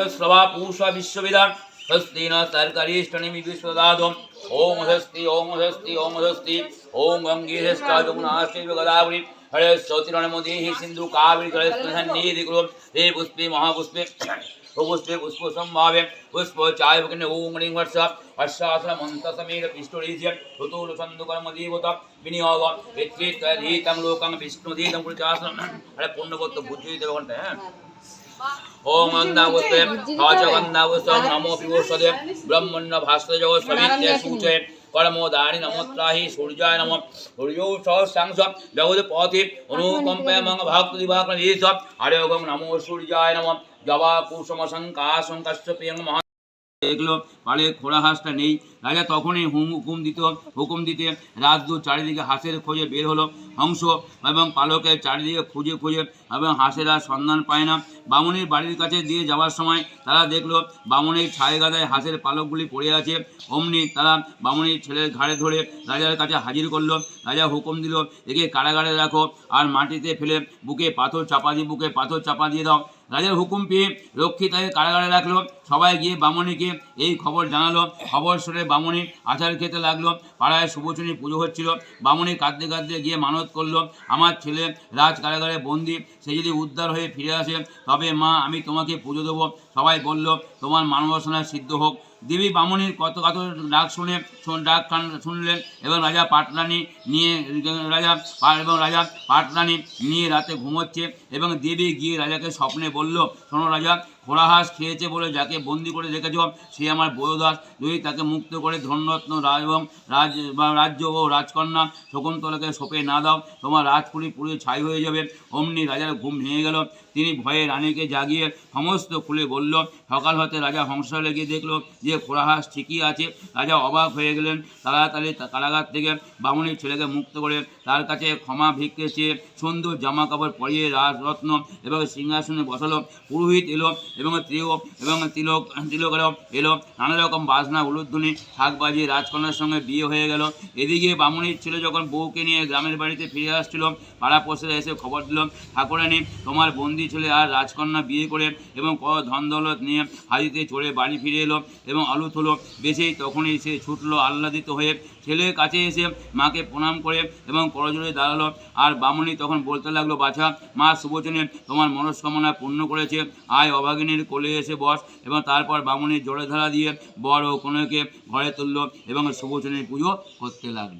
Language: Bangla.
श्रवा पूषा विश्वविदान स्वस्ति न सर्करीष्टनिमि विश्वदादुम् ॐ ओम ॐ स्वस्ति ॐ स्वस्ति ॐ गङ्गीरस्तागुणाश्चर्यगदावृ हरे श्रोतिरणमुदीः सिन्धुकाविकलस्पृहन्नीधिकृतं हे पुष्पे महापुष्पे पुष्पे पुष्पसंभाव्य। पुष्प चायवकन ॐ णिं वर्ष। हर्षासनमन्तसमीर पिष्टुरीज्य ऋतूनुसन्दुकर्मदीवत विनियोग। वित्रीतधीतं लोकं विष्णुधीतं पुलिचासनं हरे पुण्यवत्त बुद्धिदेवकण्ठ ओम अंधावुते हाचगंधावुसं नमो पिवोषदे ब्रह्मण्य भास्ते जगो सवित्य सूचे परमो परमोदानि नमोत्राहि सूर्याय नमो। सूर्यो सहस्रांश जगदपति अनुकंपय मंग भक्त दिवाकर ईश हरे ओम नमो सूर्याय नमो। जवा कुसुम शङ्काशङ्कस्य प्रियं দেখল পালে খোড়া হাঁসটা নেই। রাজা তখনই হুম, হুকুম দিত, হুকুম দিতে রাজদূত চারিদিকে হাঁসের খোঁজে বের হলো। হংস এবং পালকের চারিদিকে খুঁজে খুঁজে এবং হাঁসের আর সন্ধান পায় না। বামুনির বাড়ির কাছে দিয়ে যাওয়ার সময় তারা দেখল বামুনির ছায় গাদায় হাঁসের পালকগুলি পড়ে আছে। অমনি তারা বামুনির ছেলের ঘাড়ে ধরে রাজার কাছে হাজির করল। রাজা হুকুম দিল, একে কারাগারে রাখো আর মাটিতে ফেলে বুকে পাথর চাপা দিয়ে বুকে পাথর চাপা দিয়ে দাও। রাজার হুকুম পেয়ে লক্ষ্মী তাকে কারাগারে রাখল। সবাই গিয়ে বামনিকে এই খবর জানালো। খবর শুনে বামনি আচার খেতে লাগল। পাড়ায় শুভচনী পুজো হচ্ছিল। বামনি কাঁদতে কাঁদতে গিয়ে মানত করল, আমার ছেলে রাজ কারাগারে বন্দি, সে যদি উদ্ধার হয়ে ফিরে আসে, তবে মা, আমি তোমাকে পুজো দেবো। সবাই বলল, তোমার মানবাসনা সিদ্ধ হোক। দেবী বামুনির কত কত ডাক শুনে ডাক কান- শুনলেন এবং রাজা পাটরানি নিয়ে, রাজা এবং রাজা পাটরানি নিয়ে রাতে ঘুমোচ্ছে এবং দেবী গিয়ে রাজাকে স্বপ্নে বলল, শোনো রাজা ঘোড়াহাঁস খেয়েছে বলে যাকে বন্দি করে রেখেছ, সে আমার বয়োদাস। যদি তাকে মুক্ত করে ধনরত্ন রাজ এবং রাজ বা রাজ্য ও রাজকন্যা শকুন্তলাকে সঁপে না দাও, তোমার রাজপুরী পুরো ছাই হয়ে যাবে। অমনি রাজার ঘুম ভেঙে গেল। তিনি ভয়ে রানীকে জাগিয়ে সমস্ত খুলে বলল সকাল হতে রাজা হংসালে গিয়ে দেখল যে খোড়াহাঁস ঠিকই আছে। রাজা অবাক হয়ে গেলেন। তাড়াতাড়ি কারাগার থেকে বামুনির ছেলেকে মুক্ত করে তার কাছে ক্ষমা ভিক্ষে চেয়ে সুন্দর জামা কাপড় পরিয়ে রাজরত্ন এবং সিংহাসনে বসালো। পুরোহিত এলো এবং ত্রিয় এবং তিলক তিলক এলো। নানা রকম বাজনা, উলুধ্বনি শাক বাজিয়ে রাজকন্যার সঙ্গে বিয়ে হয়ে গেল। এদিকে বামুনির ছেলে যখন বউকে নিয়ে গ্রামের বাড়িতে ফিরে আসছিল, পাড়া পড়শিরা এসে খবর দিল, ঠাকুরানি, তোমার বন্দি ছেলে আর রাজকন্যা বিয়ে করে এবং ধন দৌলত নিয়ে হাজিতে চড়ে বাড়ি ফিরে এলো এবং আলু হলো বেশি তখনই সে ছুটলো আহ্লাদিত হয়ে। ছেলের কাছে এসে মাকে প্রণাম করে এবং করজোড়ে দাঁড়াল। আর বামুনি তখন বলতে লাগল, বাছা, মা সুবচনে তোমার মনস্কামনা পূর্ণ করেছে। আয় অভাগিনীর কোলে এসে বস। এবং তারপর বামুনির জোরে ধারা দিয়ে বড় ও কনেকে ঘরে তুললো এবং সুবচনের পুজো করতে লাগল।